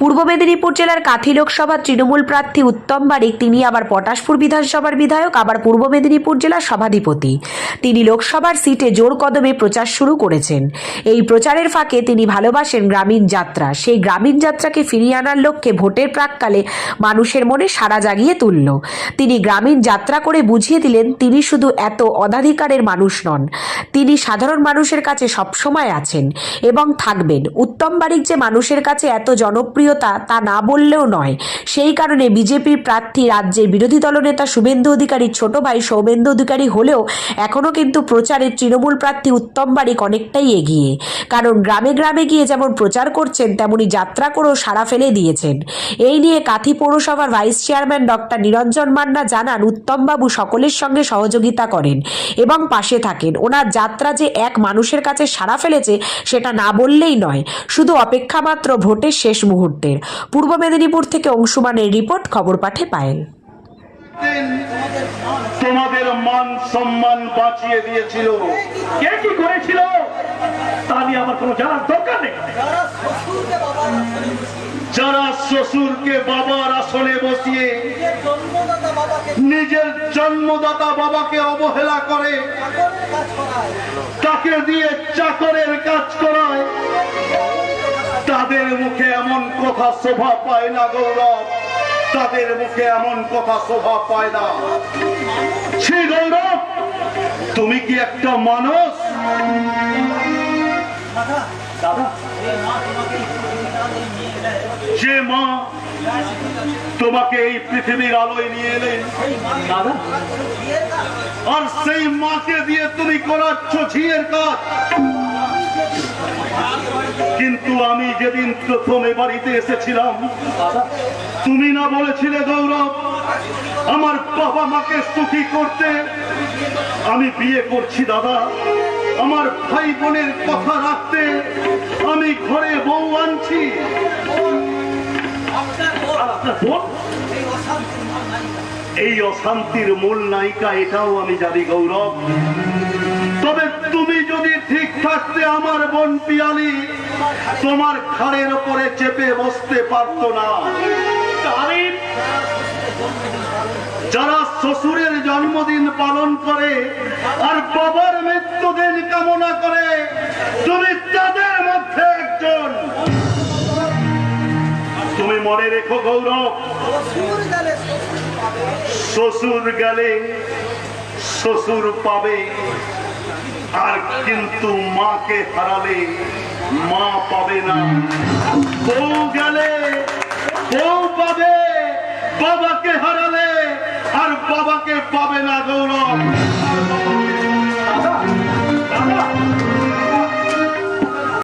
পূর্ব মেদিনীপুর জেলার কাঁথি লোকসভার তৃণমূল প্রার্থী উত্তম বারিক, তিনি আবার পটাশপুর বিধানসভার বিধায়ক, আবার পূর্ব মেদিনীপুর জেলার সভাধিপতি। তিনি লোকসভার সিটে জোর কদমে প্রচার শুরু করেছেন। এই প্রচারের ফাঁকে তিনি ভালোবাসেন গ্রামীণ যাত্রা। সেই গ্রামীণ যাত্রাকে ফিরিয়ে আনার লক্ষ্যে ভোটের প্রাককালে মানুষের মনে সাড়া জাগিয়ে তুলল। তিনি গ্রামীণ যাত্রা করে বুঝিয়ে দিলেন, তিনি শুধু এত অধাধিকারের মানুষ নন, তিনি সাধারণ মানুষের কাছে সবসময় আছেন এবং থাকবেন। উত্তম বারিক যে মানুষের কাছে এত জনপ্রিয়তা তা না বললেও নয়। সেই কারণে বিজেপির প্রার্থী রাজ্যের বিরোধী দলনেতা শুভেন্দু অধিকারীর ছোট ভাই সৌমেন্দু অধিকারী হলেও এখনও কিন্তু প্রচারে তৃণমূল প্রার্থী উত্তম বারিক অনেকটাই এগিয়ে। কারণ গ্রামে গ্রামে গিয়ে যেমন প্রচার করছেন, তেমনি যাত্রা করেও সাড়া ফেলে দিয়েছেন। এই নিয়ে কাথি পৌরসভার vice chairman doctor Niranjan Manna জানান উত্তমবাবু সকলের সঙ্গে সহযোগিতা করেন এবং পাশে থাকেন। ওনার যাত্রা যে এক মানুষের কাছে সাড়া ফেলেছে, সেটা না বললেই নয়। শুধু অপেক্ষা মাত্র ভোটের শেষ মুহূর্তের পূর্ব মেদিনীপুর থেকে অংশুমানের রিপোর্ট, খবর পাঠে পায়েল। দিন তোমাদের মান সম্মান বাঁচিয়ে দিয়েছিল। কে কি করেছিল? তা নিয়ে আমার কোনো জানার দরকার নেই। যারা শ্বশুরকে বাবার আসনে বসিয়ে নিজের জন্মদাতা বাবাকে অবহেলা করে, তাকে দিয়ে চাকরের কাজ করায় তাদের মুখে এমন কথা শোভা পায় না গৌরব। তাদের মুখে এমন কথা শোভা পায় না। ছি গৌরব, তুমি কি একটা মানুষ? যে মা তোমাকে এই পৃথিবীর আলোয় নিয়ে এলেন আর সেই মাকে দিয়ে তুমি করাচ্ছ ঝিয়ের কাজ। কিন্তু আমি যেদিন প্রথমে বাড়িতে এসেছিলাম, তুমি না বলেছিলে, গৌরব, আমার বাবা মাকে সুখী করতে। আমি বিয়ে করছি, দাদা। আমার ভাই বোনের কথা রাখতে আমি ঘরে বউ আনছি। এই অশান্তির মূল নায়িকা এটাও আমি জানি, গৌরব। তবে তুমি আমার বোন পিয়ালি, তোমার ঘাড়ের ওপরে চেপে বসতে পারতো না। যারা শ্বশুরের জন্মদিন পালন করে আর বাবার মৃত্যুদিন কামনা করে, তুমি তাদের মধ্যে একজন। তুমি মনে রেখো গৌরব, শ্বশুর গেলে শ্বশুর পাবে। আর কিন্তু মাকে হারালে মা পাবে না। বউ গেলে বউ পাবে, বাবাকে হারালে আর বাবাকে